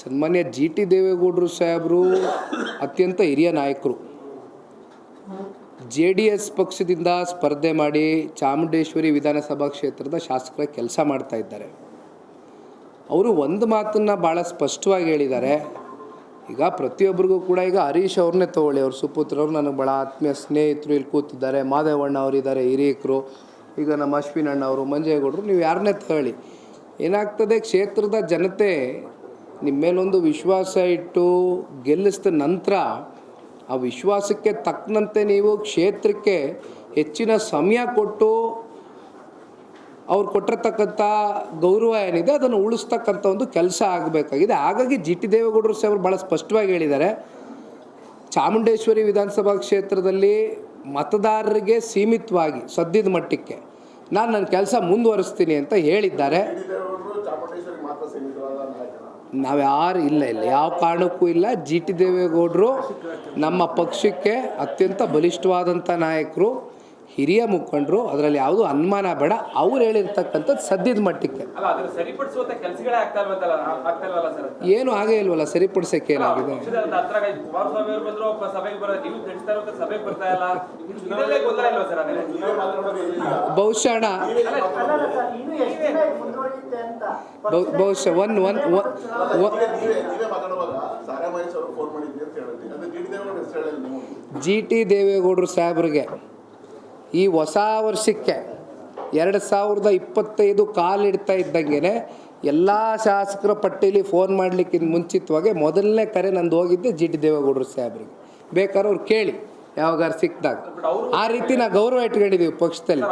ಸನ್ಮಾನ್ಯ G T ದೇವೇಗೌಡರು ಸಾಹೇಬರು ಅತ್ಯಂತ ಹಿರಿಯ ನಾಯಕರು. ಜೆ ಡಿ ಎಸ್ ಪಕ್ಷದಿಂದ ಸ್ಪರ್ಧೆ ಮಾಡಿ ಚಾಮುಂಡೇಶ್ವರಿ ವಿಧಾನಸಭಾ ಕ್ಷೇತ್ರದ ಶಾಸಕರ ಕೆಲಸ ಮಾಡ್ತಾ ಇದ್ದಾರೆ. ಅವರು ಒಂದು ಮಾತನ್ನು ಭಾಳ ಸ್ಪಷ್ಟವಾಗಿ ಹೇಳಿದ್ದಾರೆ. ಈಗ ಪ್ರತಿಯೊಬ್ಬರಿಗೂ ಕೂಡ ಈಗ ಹರೀಶ್ ಅವ್ರನ್ನೇ ತಗೊಳ್ಳಿ, ಅವ್ರ ಸುಪುತ್ರವ್ರು ನನಗೆ ಭಾಳ ಆತ್ಮೀಯ ಸ್ನೇಹಿತರು ಇಲ್ಲಿ ಕೂತಿದ್ದಾರೆ ಮಾದೇವಣ್ಣ ಅವರಿದ್ದಾರೆ ಹಿರಿಯಕರು, ಈಗ ನಮ್ಮ ಅಶ್ವಿನಣ್ಣ ಅವರು, ಮಂಜೇಗೌಡರು, ನೀವು ಯಾರನ್ನೇ ತಗೊಳ್ಳಿ. ಏನಾಗ್ತದೆ, ಕ್ಷೇತ್ರದ ಜನತೆ ನಿಮ್ಮ ಮೇಲೊಂದು ವಿಶ್ವಾಸ ಇಟ್ಟು ಗೆಲ್ಲಿಸಿದ ನಂತರ ಆ ವಿಶ್ವಾಸಕ್ಕೆ ತಕ್ಕಂತೆ ನೀವು ಕ್ಷೇತ್ರಕ್ಕೆ ಹೆಚ್ಚಿನ ಸಮಯ ಕೊಟ್ಟು ಅವ್ರು ಕೊಟ್ಟಿರ್ತಕ್ಕಂಥ ಗೌರವ ಏನಿದೆ ಅದನ್ನು ಉಳಿಸ್ತಕ್ಕಂಥ ಒಂದು ಕೆಲಸ ಆಗಬೇಕಾಗಿದೆ. ಹಾಗಾಗಿ ಜಿ ಟಿ ದೇವೇಗೌಡರು ಸಾಹೇಬರು ಭಾಳ ಸ್ಪಷ್ಟವಾಗಿ ಹೇಳಿದ್ದಾರೆ. ಚಾಮುಂಡೇಶ್ವರಿ ವಿಧಾನಸಭಾ ಕ್ಷೇತ್ರದಲ್ಲಿ ಮತದಾರರಿಗೆ ಸೀಮಿತವಾಗಿ ಸದ್ಯದ ಮಟ್ಟಕ್ಕೆ ನಾನು ನನ್ನ ಕೆಲಸ ಮುಂದುವರಿಸ್ತೀನಿ ಅಂತ ಹೇಳಿದ್ದಾರೆ. ನಾವು ಯಾರು ಇಲ್ಲ ಇಲ್ಲ. ಯಾವ ಕಾರಣಕ್ಕೂ ಇಲ್ಲ. ಜಿ ಟಿ ದೇವೇಗೌಡರು ನಮ್ಮ ಪಕ್ಷಕ್ಕೆ ಅತ್ಯಂತ ಬಲಿಷ್ಠವಾದಂಥ ನಾಯಕರು ಹಿರಿಯ ಮುಖಂಡರು ಅದರಲ್ಲಿ ಯಾವುದು ಅನುಮಾನ ಬೇಡ. ಅವ್ರು ಹೇಳಿರ್ತಕ್ಕಂಥದ್ದು ಸದ್ಯದ ಮಟ್ಟಕ್ಕೆ ಏನು ಆಗೇ ಇಲ್ವಲ್ಲ ಸರಿಪಡಿಸಕ್ಕೆ ಏನಾಗಿದೆ? ಬಹುಶಃ ಬಹುಶಃ ಒನ್ ಒನ್ ಜಿ ಟಿ ದೇವೇಗೌಡರು ಸಾಹೇಬ್ರಿಗೆ ಈ ಹೊಸ ವರ್ಷಕ್ಕೆ ಎರಡು ಸಾವಿರದ ಇಪ್ಪತ್ತೈದು ಕಾಲಿಡ್ತಾ ಇದ್ದಂಗೆ ಎಲ್ಲ ಶಾಸಕರ ಪಟ್ಟಿಲಿ ಫೋನ್ ಮಾಡಲಿಕ್ಕಿಂತ ಮುಂಚಿತವಾಗಿ ಮೊದಲನೇ ಕರೆ ನಂದು ಹೋಗಿದ್ದೆ ಜಿ ಟಿ ದೇವೇಗೌಡರು ಸಾಹೇಬ್ರಿಗೆ. ಬೇಕಾದ್ರೆ ಅವ್ರು ಕೇಳಿ ಯಾವಾಗಾರು ಸಿಕ್ಕಿದಾಗ. ಆ ರೀತಿ ನಾವು ಗೌರವ ಇಟ್ಕೊಂಡಿದ್ದೀವಿ ಪಕ್ಷದಲ್ಲಿ.